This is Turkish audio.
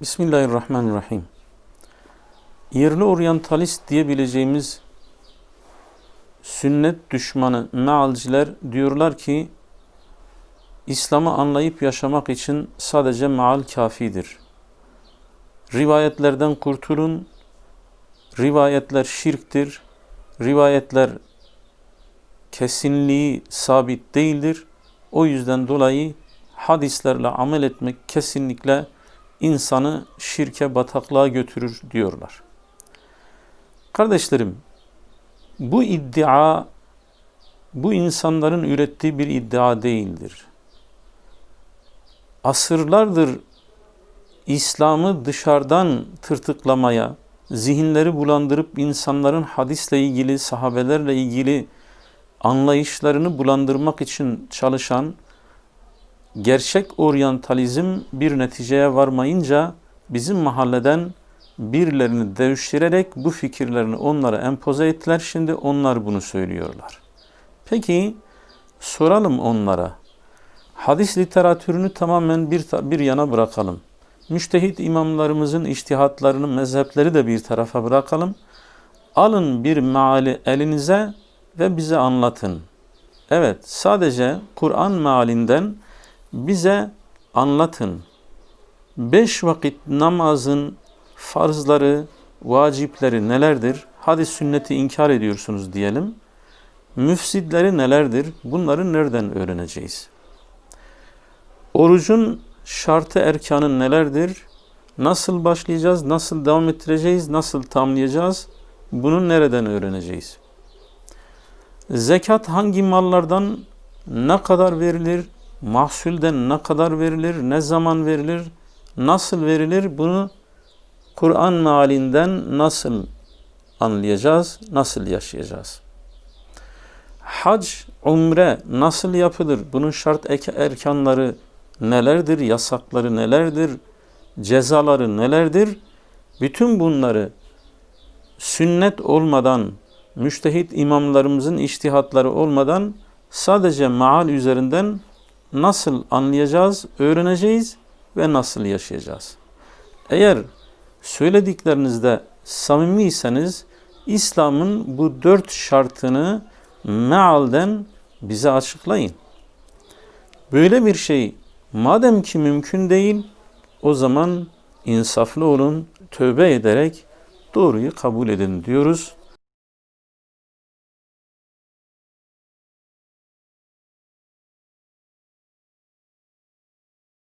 Bismillahirrahmanirrahim. Yerli oryantalist diyebileceğimiz sünnet düşmanı mealciler diyorlar ki İslam'ı anlayıp yaşamak için sadece meal kafidir. Rivayetlerden kurtulun. Rivayetler şirktir. Rivayetler kesinliği sabit değildir. O yüzden dolayı hadislerle amel etmek kesinlikle insanı şirke bataklığa götürür diyorlar. Kardeşlerim, bu iddia bu insanların ürettiği bir iddia değildir. Asırlardır İslam'ı dışarıdan tırtıklamaya, zihinleri bulandırıp insanların hadisle ilgili, sahabelerle ilgili anlayışlarını bulandırmak için çalışan gerçek oryantalizm bir neticeye varmayınca bizim mahalleden birilerini devşirerek bu fikirlerini onlara empoze ettiler. Şimdi onlar bunu söylüyorlar. Peki soralım onlara. Hadis literatürünü tamamen bir, bir yana bırakalım. Müştehit imamlarımızın iştihatlarını, mezhepleri de bir tarafa bırakalım. Alın bir meali elinize ve bize anlatın. Evet, sadece Kur'an mealinden bize anlatın. Beş vakit namazın farzları, vacipleri nelerdir? Hadi sünneti inkar ediyorsunuz diyelim. Müfsidleri nelerdir? Bunları nereden öğreneceğiz? Orucun şartı erkanı nelerdir? Nasıl başlayacağız? Nasıl devam ettireceğiz? Nasıl tamlayacağız? Bunu nereden öğreneceğiz? Zekat hangi mallardan ne kadar verilir? Mahsulden ne kadar verilir, ne zaman verilir, nasıl verilir bunu Kur'an mealinden nasıl anlayacağız, nasıl yaşayacağız? Hac, umre nasıl yapılır? Bunun şart erkanları nelerdir, yasakları nelerdir, cezaları nelerdir? Bütün bunları sünnet olmadan, müştehit imamlarımızın iştihatları olmadan sadece maal üzerinden nasıl anlayacağız, öğreneceğiz ve nasıl yaşayacağız. Eğer söylediklerinizde samimiyseniz İslam'ın bu dört şartını mealden bize açıklayın. Böyle bir şey madem ki mümkün değil o zaman insaflı olun, tövbe ederek doğruyu kabul edin diyoruz.